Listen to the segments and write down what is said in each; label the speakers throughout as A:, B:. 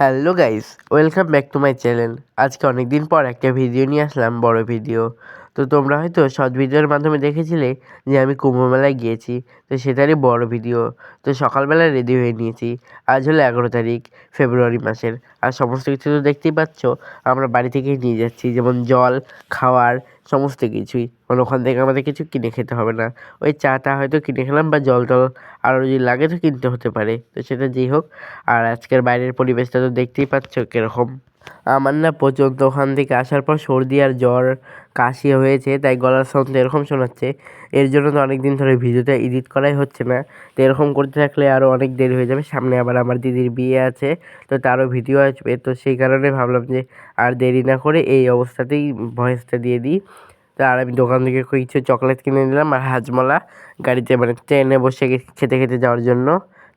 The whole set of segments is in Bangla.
A: Hello guys welcome back to my channel আজকে অনেক দিন পর একটা ভিডিও নিয়ে আসলাম, বড় ভিডিও তো তোমরা হয়তো শর্ট ভিডিওর মাধ্যমে দেখেছিলে যে আমি কুম্ভ মেলায় গিয়েছি। তো সেটারই বড় ভিডিও তো সকালবেলা রেডি হয়ে নিয়েছি। আজ হলো এগারো তারিখ ফেব্রুয়ারি মাসের। আর সমস্ত কিছু তো দেখতেই পাচ্ছ, আমরা বাড়ি থেকেই নিয়ে যাচ্ছি। যেমন জল, খাওয়ার, সমস্ত কিছুই। মানে ওখান থেকে আমাদের কিছু কিনে খেতে হবে না। ওই চাটা হয়তো কিনে খেলাম বা জল টল আরও যদি লাগে তো কিনতে হতে পারে। তো সেটা যেই হোক। আর আজকের বাইরের পরিবেশটা তো দেখতেই পাচ্ছ কীরকম। আমার না প্রচণ্ড ওখান থেকে আসার পর সর্দি আর জ্বর, কাশি হয়েছে, তাই গলার সাউন্ড এরকম শোনাচ্ছে। এর জন্য তো অনেক দিন ধরে ভিডিওটা এডিট করাই হচ্ছে না। তো এরকম করতে থাকলে আরও অনেক দেরি হয়ে যাবে। সামনে আবার আমার দিদির বিয়ে আছে, তো তারও ভিডিও আসবে। তো সেই কারণে ভাবলাম যে আর দেরি না করে এই অবস্থাতেই ভয়েসটা দিয়ে দিই। তো আর আমি দোকান থেকে কিছু চকলেট কিনে নিলাম আর হাজমলা গাড়িতে মানে ট্রেনে বসে খেতে খেতে যাওয়ার জন্য।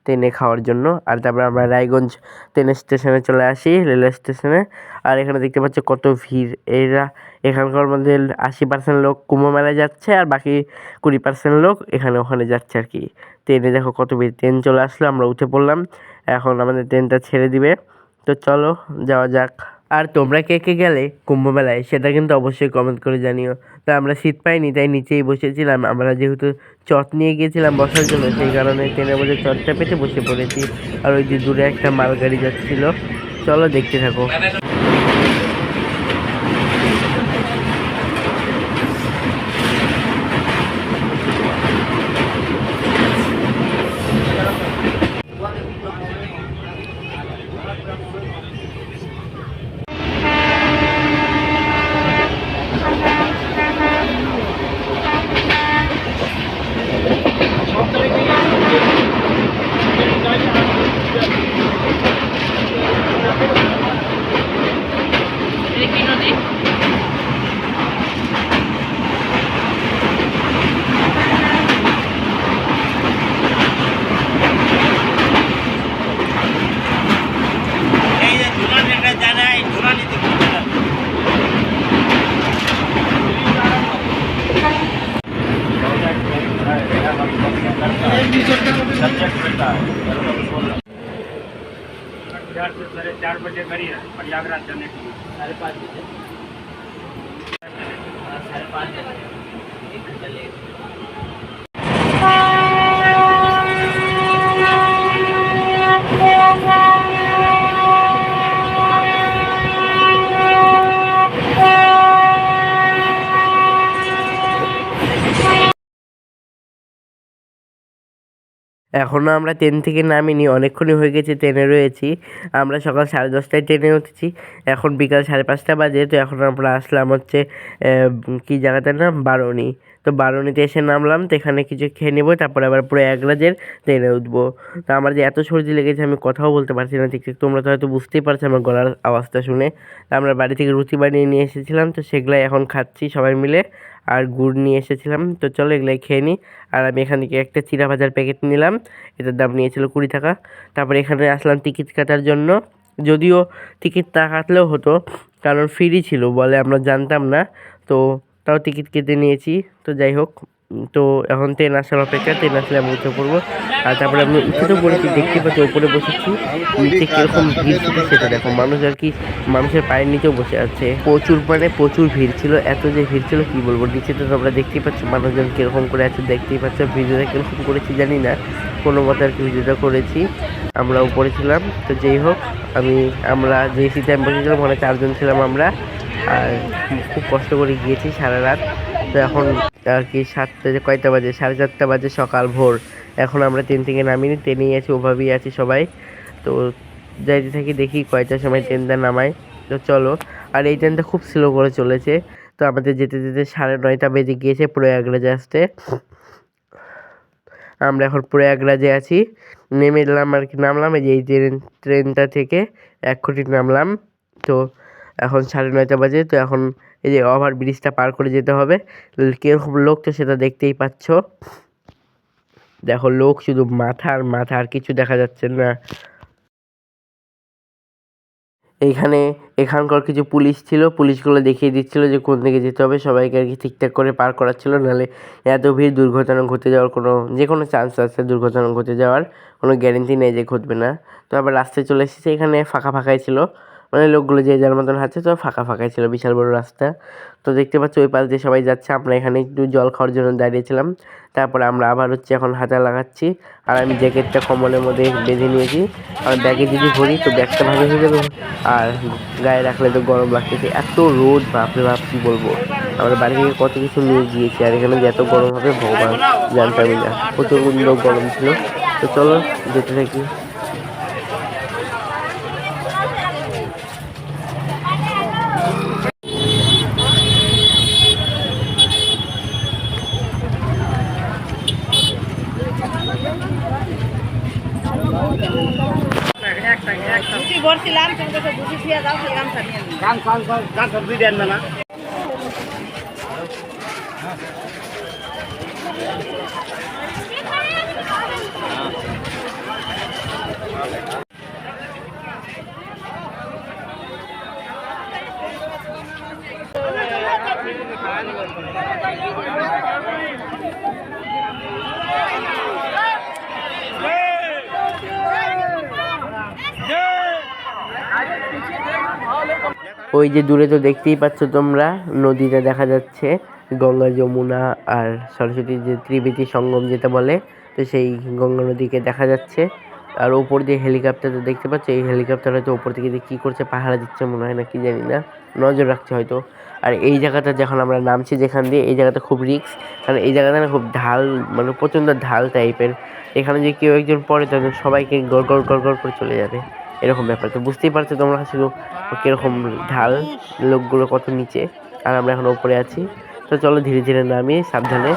A: ট্রেনে খাওয়ার জন্য। আর তারপরে আমরা রায়গঞ্জ ট্রেন স্টেশনে চলে আসি রেলওয়ে স্টেশনে। আর এখানে দেখতে পাচ্ছ কত ভিড়। এরা এখানকার মধ্যে আশি পার্সেন্ট লোক কুম্ভ মেলায় যাচ্ছে আর বাকি কুড়ি পার্সেন্ট লোক এখানে ওখানে যাচ্ছে আর কি। ট্রেনে দেখো কত ভিড়। ট্রেন চলে আসলো আমরা উঠে পড়লাম। এখন আমাদের ট্রেনটা ছেড়ে দিবে। তো চলো যাওয়া যাক। আর তোমরা কে কে গেলে কুম্ভ মেলায় সেটা কিন্তু অবশ্যই কমেন্ট করে জানিও। তো আমরা শীত পাইনি তাই নিচেই বসেছিলাম। আমরা যেহেতু চট নিয়ে গিয়েছিলাম বসার জন্য, সেই কারণে ট্রেনের মধ্যে চটটা পেতে বসে পড়েছি। আর ওই যে দূরে একটা মালগাড়ি যাচ্ছিল। চলো দেখতে থাকো।
B: અગિયારથી ચાર બજે કરીએ પ્રયાગરાજ જને સાડા પાંચ બજે. સાડા પાંચ બજે.
A: এখনও আমরা ট্রেন থেকে নামিনি, অনেকক্ষণই হয়ে গেছে ট্রেনে রয়েছি। আমরা সকাল সাড়ে দশটায় ট্রেনে উঠেছি, এখন বিকাল সাড়ে পাঁচটা বাজে, তো এখন আমরা আসলাম হচ্ছে কী জায়গাটার নাম? বারণি তো বারণিতে এসে নামলাম, তো এখানে কিছু খেয়ে নেব, তারপরে আবার পুরো একরাজের ট্রেনে উঠবো। তো আমার যে এত সর্দি লেগেছে, আমি কথাও বলতে পারছি না ঠিক তোমরা তো হয়তো বুঝতেই পারছ আমার গলার আওয়াজটা শুনে। তো আমরা বাড়ি থেকে রুটি বানিয়ে নিয়ে এসেছিলাম, তো সেগুলাই এখন খাচ্ছি সবাই মিলে। আর গুড় নিয়ে এসেছিলাম। তো চলো এগুলাই খেয়ে নিই আর আমি এখান থেকে একটা চিরা ভাজার প্যাকেট নিলাম। এটার দাম নিয়েছিল কুড়ি টাকা। তারপরে এখানে আসলাম টিকিট কাটার জন্য। যদিও টিকিট না কাটলেও হতো, কারণ ফ্রি ছিল বলে আমরা জানতাম না। তো তাও টিকিট কেটে নিয়েছি। তো যাই হোক তো এখন ট্রেন আসার অপেক্ষা, ট্রেন আসলে আমি উঠে পড়ব। আর তারপরে আমি উঠে পড়েছি, দেখতে পাচ্ছি উপরে বসেছি। নিচে কীরকম ভিড় ছিল সেটা দেখো, মানুষ আর কি মানুষের পায়ের নিচেও বসে আছে। প্রচুর মানে প্রচুর ভিড় ছিল, এত যে ভিড় ছিল কি বলব, নিচে তো তোমরা দেখতেই পাচ্ছ মানুষজন কীরকম করে আছে, দেখতেই পাচ্ছ। ভিডিওটা কীরকম করেছি জানি না, কোনো মতে আর কি ভিডিওটা করেছি। আমরা উপরে ছিলাম, তো যেই হোক, আমি, আমরা যে সিটে আমি বসেছিলাম ওখানে চারজন ছিলাম আমরা। আর খুব কষ্ট করে গিয়েছি সারা রাত। তো এখন আর কি সাতটা কয়টা বাজে? সাড়ে চারটা বাজে সকাল ভোর। এখন আমরা ট্রেন থেকে নামিনি, ট্রেনেই আছি, ওভাবেই আছি সবাই। তো যাইতে থাকি, দেখি কয়টার সময় ট্রেনটা নামায়। তো চলো, আর এই ট্রেনটা খুব স্লো করে চলেছে। তো আমাদের যেতে যেতে সাড়ে নয়টা বেজে গিয়েছে প্রয়াগরাজে আসতে। আমরা এখন প্রয়াগরাজে আছি। নেমে এলাম আর কি, নামলাম, এই যে এই ট্রেন, ট্রেনটা থেকে এক্ষুনি নামলাম। তো এখন সাড়ে নয়টা বাজে, তো এখন এই যে ওভার ব্রিজটা পার করে যেতে হবে। কীরকম লোক তো সেটা দেখতেই পাচ্ছ। দেখো লোক শুধু মাথা আর মাথা, আর কিছু দেখা যাচ্ছে না। এইখানে এখানকার কিছু পুলিশ ছিল, পুলিশগুলো দেখিয়ে দিচ্ছিল যে কোন দিকে যেতে হবে। সবাইকে আর কি ঠিকঠাক করে পার করাচ্ছিল, নাহলে এত ভিড়, দুর্ঘটনা ঘটে যাওয়ার কোনো, যে কোনো চান্স আছে দুর্ঘটনা ঘটে যাওয়ার। কোনো গ্যারেন্টি নেই যে ঘটবে না। তো আবার রাস্তায় চলে এসেছি, এখানে ফাঁকা ফাঁকাই ছিল। মানে লোকগুলো যে যার মতন হাঁটছে তো ফাঁকা ফাঁকাই ছিল, বিশাল বড় রাস্তা। তো দেখতে পাচ্ছি ওই পাশ দিয়ে সবাই যাচ্ছে, আমরা এখানে একটু জল খাওয়ার জন্য দাঁড়িয়েছিলাম। তারপরে আমরা আবার হচ্ছে এখন হাতা লাগাচ্ছি। আর আমি জ্যাকেটটা কম্বলের মধ্যে বেঁধে নিয়েছি। আর ব্যাগে যদি ভরি তো ব্যাগটা ভালো হয়ে যাবে। আর গায়ে রাখলে তো গরম লাগতেছে। এত রোদ, বাপরে বাপ, কী বলব? আমরা বাড়ি থেকে কত কিছু নিয়ে গিয়েছি। আর এখানে যে এত গরম হবে, ভগবান, জানতামই না। প্রচণ্ড গরম ছিল। তো চলো যেতে থাকি।
C: গামছা
B: গান সব গান সব দেন না।
A: ওই যে দূরে তো দেখতেই পাচ্ছ তোমরা, নদীটা দেখা যাচ্ছে, গঙ্গা যমুনা আর সরস্বতীর যে ত্রিবেদী সঙ্গম যেটা বলে, তো সেই গঙ্গা নদীকে দেখা যাচ্ছে। আর ওপর দিয়ে হেলিকপ্টারটা দেখতে পাচ্ছ, এই হেলিকপ্টার হয়তো ওপর থেকে দিয়ে কী করছে, পাহারা দিচ্ছে মনে হয় না কি জানি না, নজর রাখছে হয়তো। আর এই জায়গাটা যখন আমরা নামছি যেখান দিয়ে, এই জায়গাটা খুব রিক্স কারণ এই জায়গাটা না খুব ঢাল মানে প্রচণ্ড ঢাল টাইপের এখানে যে কেউ একজন পড়ে তাদের সবাইকে গড় গড় গড় গড় করে চলে যাবে। এরকম ব্যাপার। তো বুঝতেই পারছ তোমরা শুধু কীরকম ঢাল, লোকগুলো কত নিচে, আর আমরা এখন ওপরে আছি। তো চলো ধীরে ধীরে নামি সাবধানে।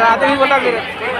B: रात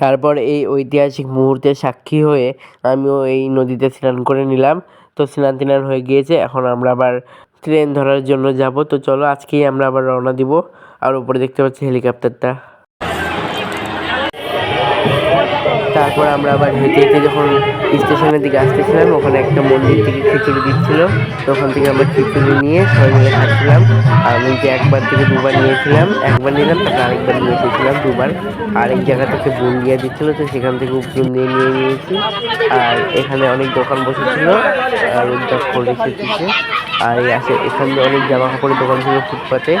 A: তারপর এই ঐতিহাসিক মুহূর্তে সাক্ষী হয়ে আমিও এই নদীতে স্নান করে নিলাম। তো স্নান টিনান হয়ে গিয়েছে, এখন আমরা আবার ট্রেন ধরার জন্য যাব। তো চলো আজকেই আমরা আবার রওনা দিব। আর উপরে দেখতে পাচ্ছি হেলিকপ্টারটা তারপর আমরা আবার হেঁটে হেঁটে যখন স্টেশনের দিকে আসতেছিলাম, ওখানে একটা মন্দির থেকে খিচুড়ি দিচ্ছিল। তো ওখান থেকে আমরা খিচুড়ি নিয়ে সবাই মিলে খাচ্ছিলাম। আর আমি যে একবার থেকে দুবার নিয়েছিলাম, একবার নিলাম, তারপর আরেকবার নিয়ে এসেছিলাম দুবার। আরেক জায়গা থেকে বুন্দিয়া দিচ্ছিল, তো সেখান থেকে উপরুন দিয়ে নিয়ে নিয়েছি। আর এখানে অনেক দোকান বসেছিল, আর উদ্যোগ করে এসেছে আর এই আসে, এখানে অনেক জামা কাপড়ের দোকান ছিল ফুটপাতে।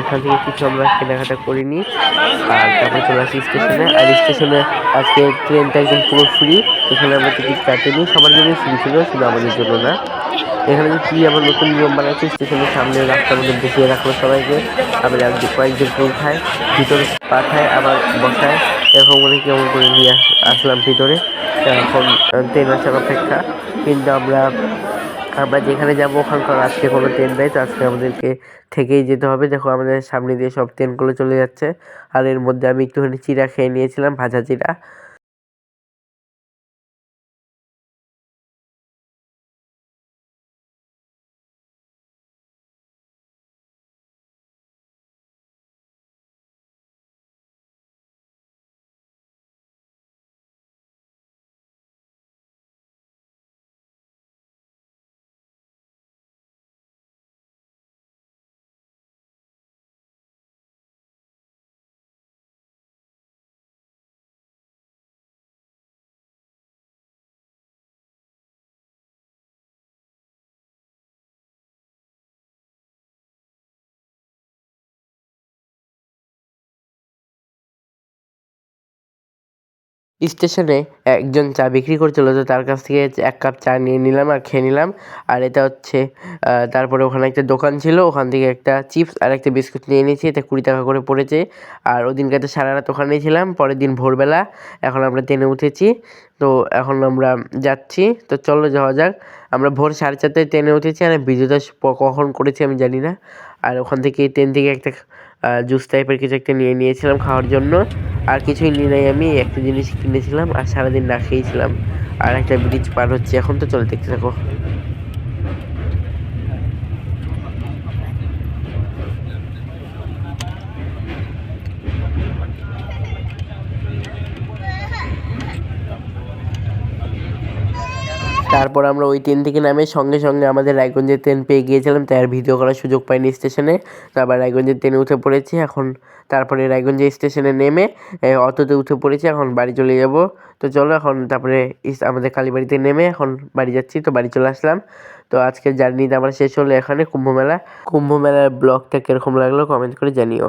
A: এখান থেকে কিছু আমরা কেনাকাটা করিনি আর তারপরে চলে আসি স্টেশনে। আর স্টেশনে আজকে ট্রেনটা একদম পুরো ফ্রি এখানে আমরা টিকিট কাটিনি সবার জন্য ফ্রি ছিল, শুধু আমাদের জন্য না। এখানে কী আবার নতুন নিয়ম বানাচ্ছে, স্টেশনের সামনে রাস্তার মধ্যে বসিয়ে রাখল সবাইকে। আবার একজন কয়েকজন ফুল খায় ভিতরে পাঠায়, আবার বসায়। এরকম করে কেমন করে নিয়ে আসলাম ভিতরে। এখন ট্রেন আসার অপেক্ষা। কিন্তু আমরা আমরা যেখানে যাব ওখানকার আজকে কোনো ট্রেন নেই, তো আজকে আমাদেরকে থেকেই যেতে হবে। দেখো আমাদের সামনে দিয়ে সব ট্রেনগুলো চলে যাচ্ছে। আর এর মধ্যে আমি একটুখানি চিড়া খেয়ে নিয়েছিলাম, ভাজা চিড়া। স্টেশনে একজন চা বিক্রি করছিল, তো তার কাছ থেকে এক কাপ চা নিয়ে নিলাম আর খেয়ে নিলাম। আর এটা হচ্ছে তারপরে ওখানে একটা দোকান ছিল, ওখান থেকে একটা চিপস আর একটা বিস্কুট নিয়ে নিয়েছি এটা কুড়ি টাকা করে পড়েছে। আর ওদিনকে তো সারা রাত ওখানেই ছিলাম, পরের দিন ভোরবেলা। এখন আমরা ট্রেনে উঠেছি, তো এখন আমরা যাচ্ছি, তো চলো যাওয়া যাক। আমরা ভোর সাড়ে চারটায় ট্রেনে উঠেছি, আর প- কখন করেছি আমি জানি না। আর ওখান থেকে ট্রেন থেকে একটা জুস টাইপের কিছু একটা নিয়ে নিয়েছিলাম খাওয়ার জন্য। আর কিছুই নিয়ে নাই আমি, একটা জিনিস কিনেছিলাম আর সারাদিন না খেয়েছিলাম। আর একটা ব্রিজ পার হচ্ছে। এখন তো চলে দেখতে থাকো। তারপর আমরা ওই ট্রেন থেকে নামে সঙ্গে সঙ্গে আমাদের রায়গঞ্জের ট্রেন পেয়ে গিয়েছিলাম, তাই আর ভিডিও করার সুযোগ পাইনি স্টেশনে তারপর রায়গঞ্জের ট্রেনে উঠে পড়েছি, এখন তারপরে রায়গঞ্জের স্টেশনে নেমে অটোতে উঠে পড়েছি, এখন বাড়ি চলে যাব। তো চলো এখন তারপরে আমাদের কালীবাড়িতে নেমে এখন বাড়ি যাচ্ছি, তো বাড়ি চলে আসলাম। তো আজকের জার্নিটা আমার শেষ হলো এখানে, কুম্ভ মেলা। কুম্ভ মেলার ব্লগটা কীরকম লাগল কমেন্ট করে জানিও।